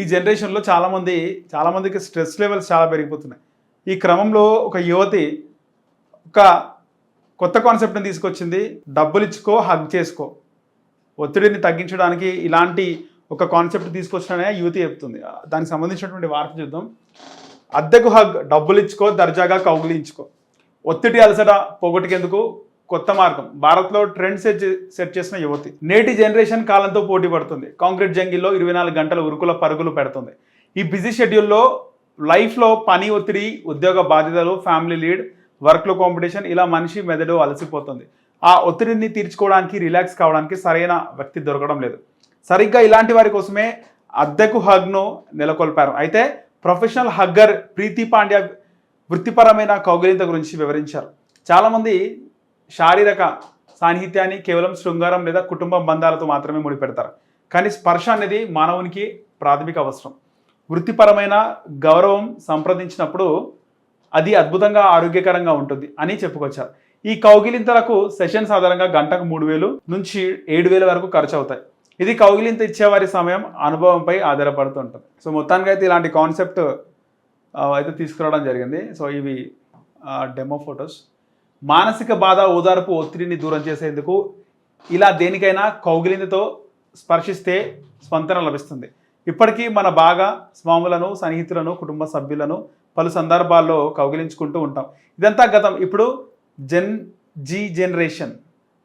ఈ జనరేషన్లో చాలామంది చాలామందికి స్ట్రెస్ లెవెల్స్ చాలా పెరిగిపోతున్నాయి. ఈ క్రమంలో ఒక యువతి ఒక కొత్త కాన్సెప్ట్ని తీసుకొచ్చింది. డబ్బులు ఇచ్చుకో హగ్ చేసుకో. ఒత్తిడిని తగ్గించడానికి ఇలాంటి ఒక కాన్సెప్ట్ తీసుకొచ్చిననే యువతి చెప్తుంది. దానికి సంబంధించినటువంటి వార్త చూద్దాం. అద్దెకు హగ్ డబ్బులు ఇచ్చుకో దర్జాగా కౌగులించుకో. ఒత్తిడి అలసట పోగొట్టుకేందుకు? కొత్త మార్గం. భారత్లో ట్రెండ్ సెట్ సెట్ చేసిన యువతి. నేటి జనరేషన్ కాలంతో పోటీ పడుతుంది. కాంక్రీట్ జంగిల్లో ఇరవై నాలుగు గంటల ఉరుకుల పరుగులు పెడుతుంది. ఈ బిజీ షెడ్యూల్లో లైఫ్లో పని ఒత్తిడి ఉద్యోగ బాధ్యతలు ఫ్యామిలీ లీడ్ వర్క్లో కాంపిటీషన్ ఇలా మనిషి మెదడు అలసిపోతుంది. ఆ ఒత్తిడిని తీర్చుకోవడానికి రిలాక్స్ కావడానికి సరైన వ్యక్తి దొరకడం లేదు. సరిగ్గా ఇలాంటి వారి కోసమే అద్దెకు హగ్ను నెలకొల్పారు. అయితే ప్రొఫెషనల్ హగ్గర్ ప్రీతి పాండ్యా వృత్తిపరమైన కౌగిలింత గురించి వివరించారు. చాలామంది శారీరక సాన్నిహిత్యాన్ని కేవలం శృంగారం లేదా కుటుంబ బంధాలతో మాత్రమే ముడిపెడతారు. కానీ స్పర్శ అనేది మానవునికి ప్రాథమిక అవసరం. వృత్తిపరమైన గౌరవం సంప్రదించినప్పుడు అది అద్భుతంగా ఆరోగ్యకరంగా ఉంటుంది అని చెప్పుకొచ్చారు. ఈ కౌగిలింతలకు సెషన్ సాధారణంగా గంటకు మూడు వేలు నుంచి ఏడు వేల వరకు ఖర్చు అవుతాయి. ఇది కౌగిలింత ఇచ్చేవారి సమయం అనుభవంపై ఆధారపడుతూ ఉంటుంది. సో మొత్తానికి అయితే ఇలాంటి కాన్సెప్ట్ అయితే తీసుకురావడం జరిగింది. సో ఇవి డెమో ఫొటోస్. మానసిక బాధ ఓదార్పు ఒత్తిడిని దూరం చేసేందుకు ఇలా దేనికైనా కౌగిలింతతో స్పర్శిస్తే స్పందన లభిస్తుంది. ఇప్పటికీ మన బాగా స్వాములను సన్నిహితులను కుటుంబ సభ్యులను పలు సందర్భాల్లో కౌగిలించుకుంటూ ఉంటాం. ఇదంతా గతం. ఇప్పుడు జెన్ జీ జనరేషన్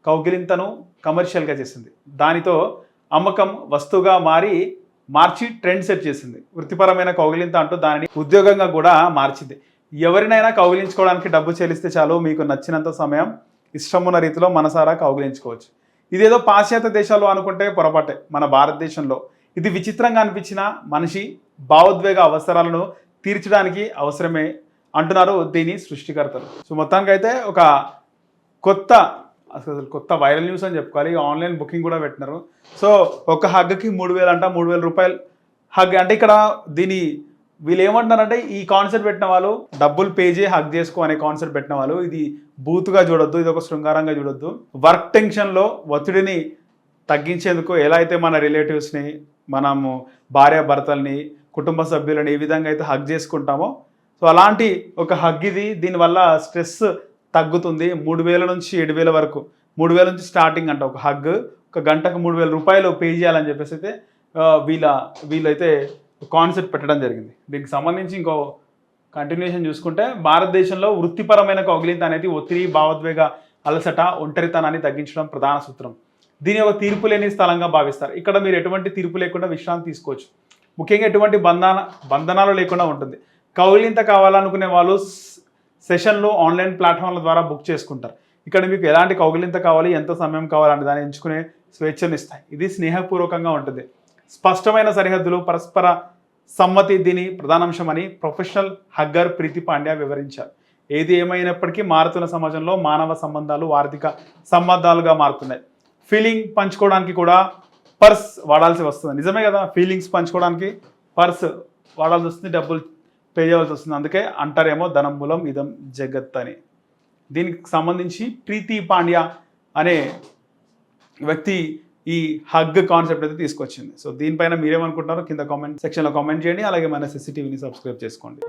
కౌగిలింతను కమర్షియల్గా చేసింది. దానితో అమ్మకం వస్తువుగా మారి మార్చి ట్రెండ్ సెట్ చేసింది. వృత్తిపరమైన కౌగిలింత అంటూ దానిని ఉద్యోగంగా కూడా మార్చింది. ఎవరినైనా కౌగిలించుకోవడానికి డబ్బు చెల్లిస్తే చాలు మీకు నచ్చినంత సమయం ఇష్టమున్న రీతిలో మనసారా కౌగిలించుకోవచ్చు. ఇదేదో పాశ్చాత్య దేశాల్లో అనుకుంటే పొరపాటే మన భారతదేశంలో. ఇది విచిత్రంగా అనిపించిన మనిషి భావోద్వేగ అవసరాలను తీర్చడానికి అవసరమే అంటున్నారు దీని సృష్టికర్తలు. సో మొత్తానికి అయితే ఒక కొత్త అసలు కొత్త వైరల్ న్యూస్ అని చెప్పుకోవాలి. ఆన్లైన్ బుకింగ్ కూడా పెట్టినారు. సో ఒక హగ్కి మూడు వేలు అంట మూడు వేల రూపాయలు హగ్. అంటే ఇక్కడ దీని వీళ్ళు ఏమంటున్నారంటే ఈ కాన్సెప్ట్ పెట్టిన వాళ్ళు డబ్బులు పే చేసి హగ్ చేసుకో అనే కాన్సెప్ట్ పెట్టిన వాళ్ళు. ఇది బూత్గా చూడొద్దు ఇది ఒక శృంగారంగా చూడొద్దు. వర్క్ టెన్షన్లో ఒత్తిడిని తగ్గించేందుకు ఎలా అయితే మన రిలేటివ్స్ని మనము భార్య భర్తల్ని కుటుంబ సభ్యులని ఏ విధంగా అయితే హగ్ చేసుకుంటామో సో అలాంటి ఒక హగ్ ఇది దీనివల్ల స్ట్రెస్ తగ్గుతుంది. మూడు వేల నుంచి ఏడు వేల వరకు మూడు వేల నుంచి స్టార్టింగ్ అంట ఒక హగ్ ఒక గంటకు మూడు వేల రూపాయలు పే చేయాలని చెప్పేసి అయితే వీళ్ళ వీళ్ళైతే కాన్సెప్ట్ పెట్టడం జరిగింది. దీనికి సంబంధించి ఇంకో కంటిన్యూషన్ చూసుకుంటే భారతదేశంలో వృత్తిపరమైన కౌగిలింత అనేది ఒత్తిడి భావోద్వేగ అలసట ఒంటరితనాన్ని తగ్గించడం ప్రధాన సూత్రం. దీని ఒక తీర్పు లేని స్థలంగా భావిస్తారు. ఇక్కడ మీరు ఎటువంటి తీర్పు లేకుండా విశ్రాంతి తీసుకోవచ్చు. ముఖ్యంగా ఎటువంటి బంధన బంధనాలు లేకుండా ఉంటుంది. కౌగిలింత కావాలనుకునే వాళ్ళు సెషన్లు ఆన్లైన్ ప్లాట్ఫామ్ల ద్వారా బుక్ చేసుకుంటారు. ఇక్కడ మీకు ఎలాంటి కౌగిలింత కావాలి ఎంత సమయం కావాలని దాన్ని ఎంచుకునే స్వేచ్ఛను ఇస్తాయి. ఇది స్నేహపూర్వకంగా ఉంటుంది. స్పష్టమైన సరిహద్దులు పరస్పర సమ్మతి దీని ప్రధానాంశమని ప్రొఫెషనల్ హగ్గర్ ప్రీతి పాండ్యా వివరించారు. ఏది ఏమైనప్పటికీ మారుతున్న సమాజంలో మానవ సంబంధాలు ఆర్థిక సంబంధాలుగా మారుతున్నాయి. ఫీలింగ్ పంచుకోవడానికి కూడా పర్స్ వాడాల్సి వస్తుంది. నిజమే కదా? ఫీలింగ్స్ పంచుకోవడానికి పర్స్ వాడాల్సి వస్తుంది డబ్బులు పే చేయాల్సి వస్తుంది. అందుకే అంటారేమో ధనం మూలం ఇదం జగత్ అని. దీనికి సంబంధించి ప్రీతి పాండ్యా అనే వ్యక్తి ఈ హగ్ కాన్సెప్ట్ అయితే తీసుకొచ్చింది. సో దీనిపైన మీరేమనుకుంటున్నారో కింద కామెంట్ సెక్షన్లో కామెంట్ చేయండి. అలాగే మన సిసిటీవీని సబ్స్క్రైబ్ చేసుకోండి.